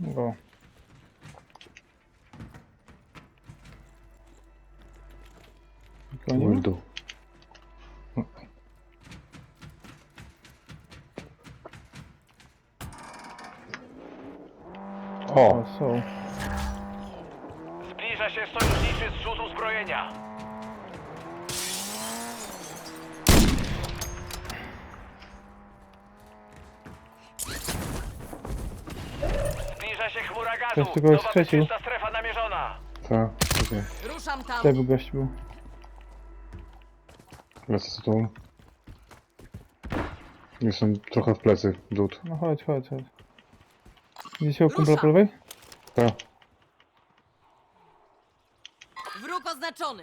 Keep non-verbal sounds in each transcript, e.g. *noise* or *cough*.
O. Nikogo nie ma? Worldu. O, O, są. Zbliża się sojuszniczy zrzut uzbrojenia. Ktoś tu kogoś bezpieczna strefa namierzona. tak, okej. Ruszam tam. Tutaj był gość był. Lecę z tobą. Jestem trochę w plecy, dud. No chodź, chodź, chodź. Widzicie u kumpla po lewej? Tak. Wróg oznaczony.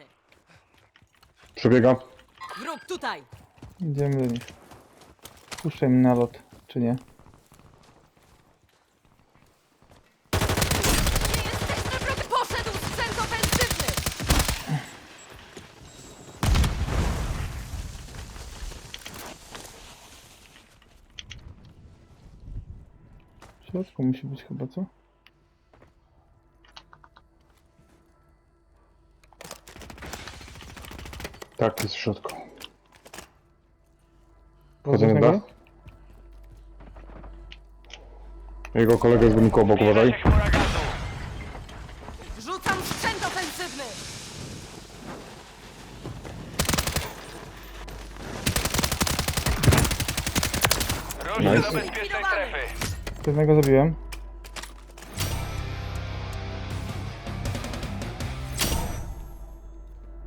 Przebiegam. Wróg tutaj. Idziemy do nich. Puszczaj mi na lot, czy nie? Poszedł sprzęt ofensywny. W środku musi być chyba, co? Tak, jest w środku. Na dach. Jego kolega jest w wyniku obok, uważaj. Rzucam sprzęt ofensywny. Nice. do bezpiecznej strefy. Jednego zabiłem.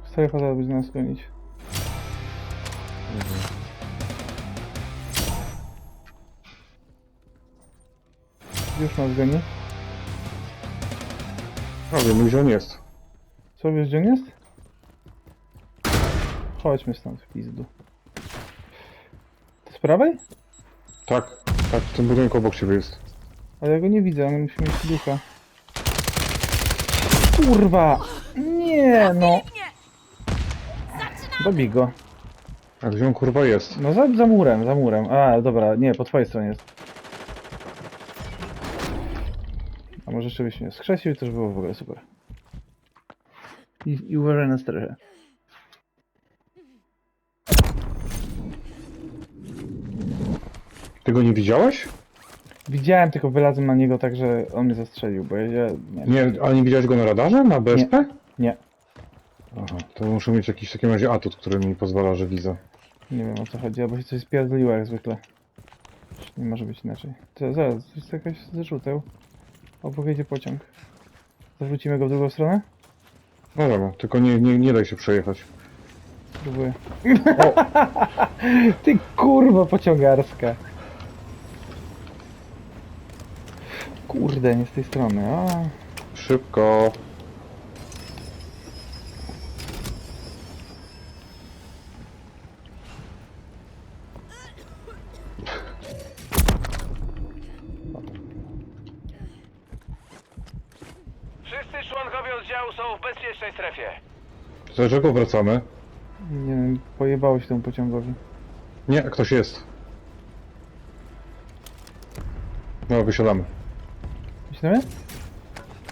Strefa zaraz będzie nas gonić. Już nas goni. No wiem, gdzie on jest. Co wiesz, gdzie on jest? Chodźmy stąd, w pizdu. Z prawej? Tak, tak, w tym budynku obok ciebie jest. Ale ja go nie widzę, on musi mieć ducha. Kurwa! Nie no! Dobij go. A gdzie on kurwa jest? No za, za murem, za murem. A, dobra, nie, po twojej stronie jest. A może rzeczywiście nie. Skrzesił i to już było w ogóle super. I, i uważaj na strefę. Ty go nie widziałeś? Widziałem, tylko wylazłem na niego tak, że on mnie zastrzelił, bo ja... ja nie, Nie, ale nie widziałeś go na radarze? Na BSP? nie, Aha, to muszę mieć jakiś w takim razie atut, który mi pozwala, że widzę. nie wiem o co chodzi, albo się coś spierdoliło jak zwykle. Nie może być inaczej. To, zaraz, jest jakaś zrzuteł. Obok jedzie pociąg. Zawrócimy go w drugą stronę? No dobra, tylko nie, nie, nie daj się przejechać. Próbuję. *laughs* Ty kurwa pociągarska. Kurde, nie z tej strony. A, Szybko. Wszyscy członkowie oddziału są w bezpiecznej strefie. Dlaczego wracamy? nie wiem, pojebało się temu pociągowi. Nie, ktoś jest. No, wysiadamy.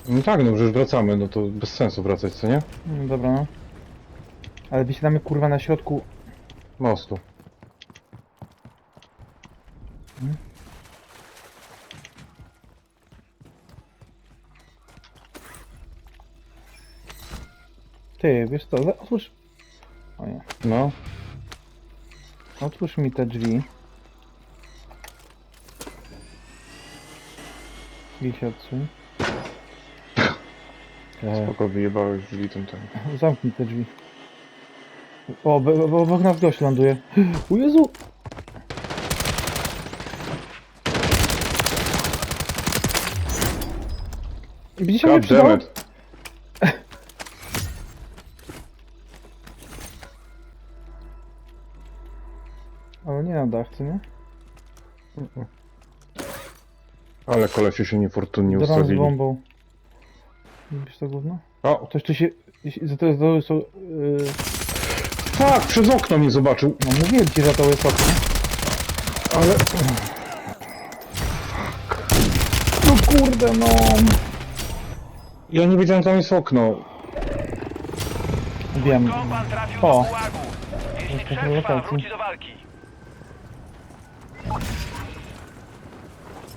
No tak, no przecież wracamy, no to bez sensu wracać, co nie? No dobra, no. Ale wysiadamy kurwa na środku. Mostu. Ty, wiesz co, za- otwórz... O nie. No. Otwórz mi te drzwi. Drzwi się odsuń. E, Spoko, wyjebałeś drzwi tym tym. *laughs* Zamknij te drzwi. O, bo, bo, bo obok nas gość ląduje. *gasps* O Jezu! Widzicie mnie God przydało? damn it. *laughs* Ale nie na dach, co nie? Ale kolesie się niefortunnie Dron z ustawili. bombą. Widzisz to gówno? O, Ktoś tu się... Za to, to są... Yy, tak, przez okno mnie zobaczył. no mówiłem ci, że to jest okno. Ale... No kurde no! Ja nie wiedziałem, tam jest okno. Wiem. Kompan trafił O. do pułagu. Jeśli Jesteśmy przetrwa, lokacji. wróci do walki.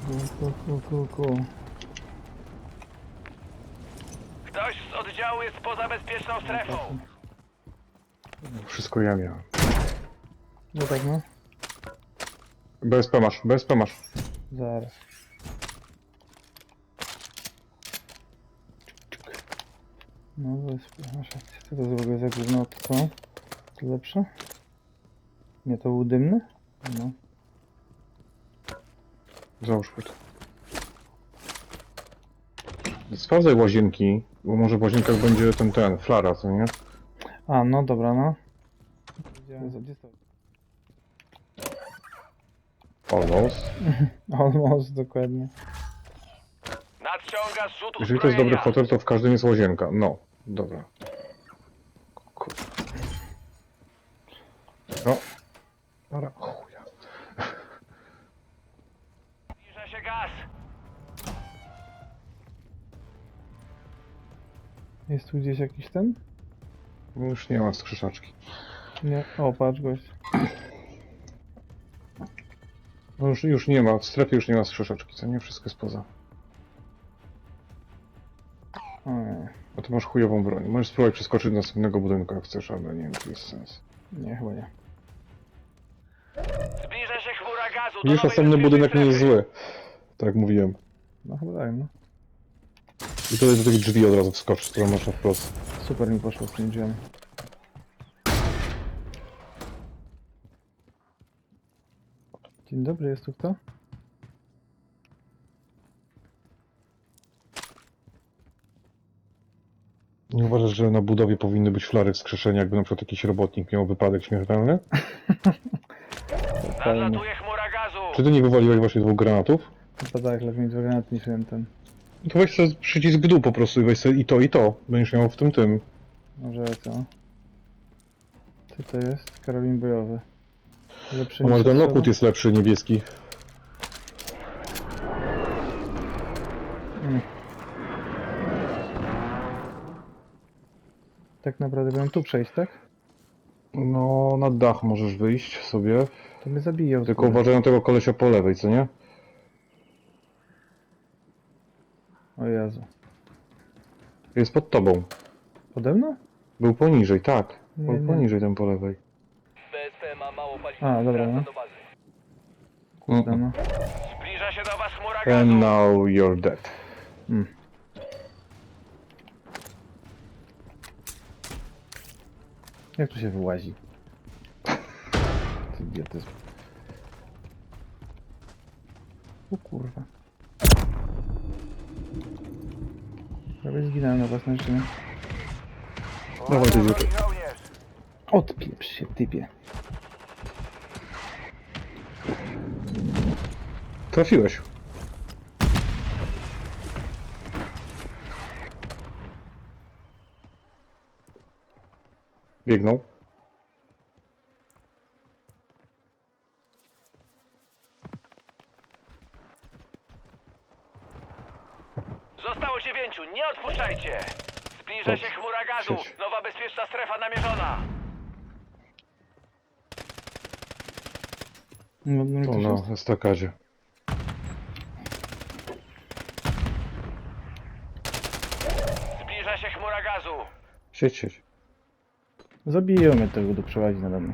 Ku, ku, ku, ku. Ktoś z oddziału jest poza bezpieczną strefą. Wszystko ja miałem. No tak no. BSP masz, BSP masz. Zaraz. No wysp- masz rację. Co to ogóle za gówno? To co? To lepsze? Nie, to był dymny? No. Załóżmy to. Sprawdzaj łazienki, bo może w łazienkach będzie ten, ten, flara, co nie? A, no dobra, no. Gdzie gdzie jest to? Almost. *laughs* Almost, dokładnie. Nadciąga zrzut Jeżeli to jest dobry uzbrojenia. hotel, to w każdym jest łazienka. No, dobra. Kur... No. Zbliża się gaz. Jest tu gdzieś jakiś ten? No Już nie ma skrzyszaczki. Nie. O, patrz gość. No już, już nie ma, w strefie już nie ma skrzyszaczki, co nie? Wszystko jest poza. O nie. A ty masz chujową broń. Możesz spróbować przeskoczyć do następnego budynku, jak chcesz, ale nie wiem, czy jest sens. Nie, chyba nie. Zbliża się chmura gazu. do Widzisz, nowej następny budynek nie jest strefy. zły. Tak jak mówiłem. No chyba tak, no. I tutaj do tych drzwi od razu wskoczyć, które można wprost. Super mi poszło z tym drzwiami. Dzień dobry, jest tu kto? Nie uważasz, że na budowie powinny być flary wskrzeszenia, jakby na przykład jakiś robotnik miał wypadek śmiertelny? *laughs* Nadlatuje chmura gazu. Czy ty nie wywaliłeś właśnie dwóch granatów? Chyba tak, lepiej mieć dwa granaty niż jeden ten. I to weź sobie przycisk dół po prostu i weź sobie i to, i to. Będziesz miał w tym tym. Może co? Co to jest? Karabin bojowy. Lepszy A może ten strzelba? lokut jest lepszy, niebieski. Mm. Tak naprawdę będę tu przejść, tak? No, na dach możesz wyjść sobie. To mnie zabiją. Tylko kurde. uważaj na tego kolesia po lewej, co nie? O Jezu. Jest pod tobą. Pode mną? Był poniżej, tak. Nie, Był nie. poniżej tam po lewej. BSP ma mało paliwa. A, dobra, Wraca no. do bazy. Kurde, no. Zbliża się do was chmura And gazu. now you're dead. Mm. Jak tu się wyłazi? Ty idiotyzm. O kurwa. Prawie zginąłem na własne życie. Dawaj, Wrogi żołnierz. Odpieprz się, typie. Trafiłeś. Biegnął. Nie odpuszczajcie. Zbliża się chmura gazu. Siedź. Nowa bezpieczna strefa namierzona. No, no, to na estakadzie. Zbliża się chmura gazu. Siedź, siedź. Zabiją mnie tego, do przełazi nade mną.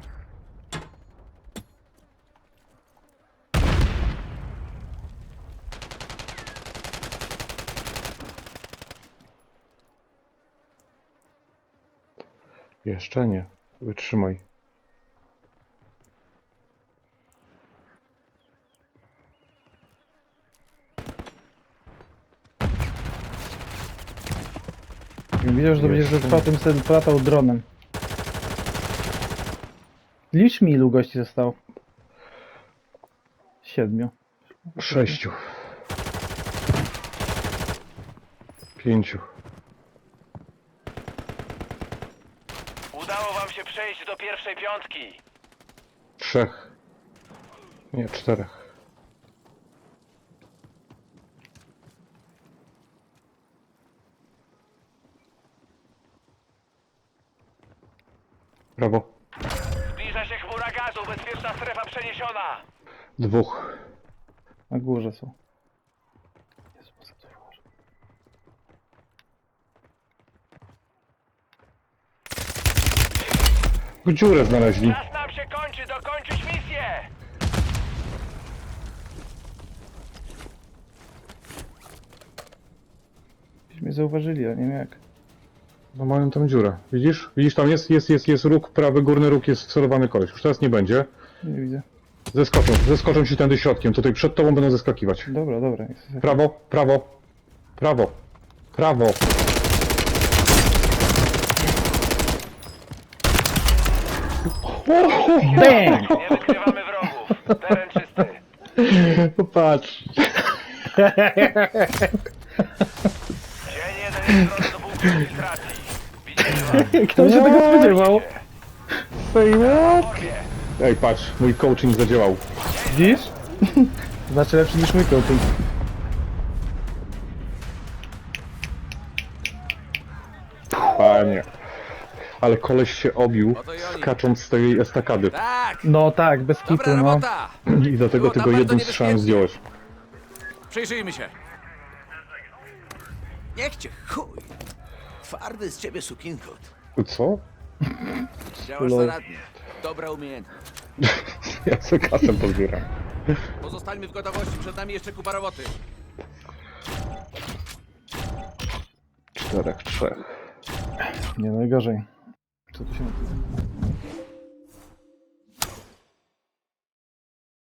Jeszcze nie. Wytrzymaj. Wiedział, że będziesz ze Jeszcze. czwartym sen latał dronem. Licz mi ilu gości zostało. Siedmiu. Sześciu. Pięciu. się przejść do pierwszej piątki. Trzech. Nie, czterech. Brawo. Zbliża się chmura gazu, bezpieczna strefa przeniesiona. Dwóch. Na górze są. Dziurę znaleźli. Czas nam się kończy. Dokończyć misję. Mnie zauważyli, ale nie wiem jak. No mają tam dziurę. Widzisz? Widzisz, tam jest, jest, jest, jest róg, prawy górny róg jest wcelowany koleś. Już teraz nie będzie. Nie widzę. Zeskoczą, zeskoczą ci tędy środkiem. Tutaj przed tobą będą zeskakiwać. Dobra, dobra. Jest, Prawo, prawo, prawo, prawo. BANG! Nie wykrywamy wrogów. Teren czysty. Popatrz. Dzień jeden jest drodzy do punktu rejestracji. Widzimy was. Kto się tego spodziewał? Ej, patrz, mój coaching zadziałał. Widzisz? Znaczy lepszy niż mój coaching. Panie. Ale koleś się obił, i oni. skacząc z tej estakady. Tak! No tak, bez Dobra kitu, no. robota! *clears throat* I dlatego Było tylko tam jednym bardzo strzałem niebezpiecznie. zdjąłeś. Przyjrzyjmy się. Niech cię chuj! Twardy z ciebie sukinkot. Co? Działasz Lol. zaradnie. Dobra umiejętność. *laughs* Ja sobie kasę pozbieram. Pozostańmy w gotowości, przed nami jeszcze kupa roboty. Czterech, trzech. Nie najgorzej. Co tu się nazywa?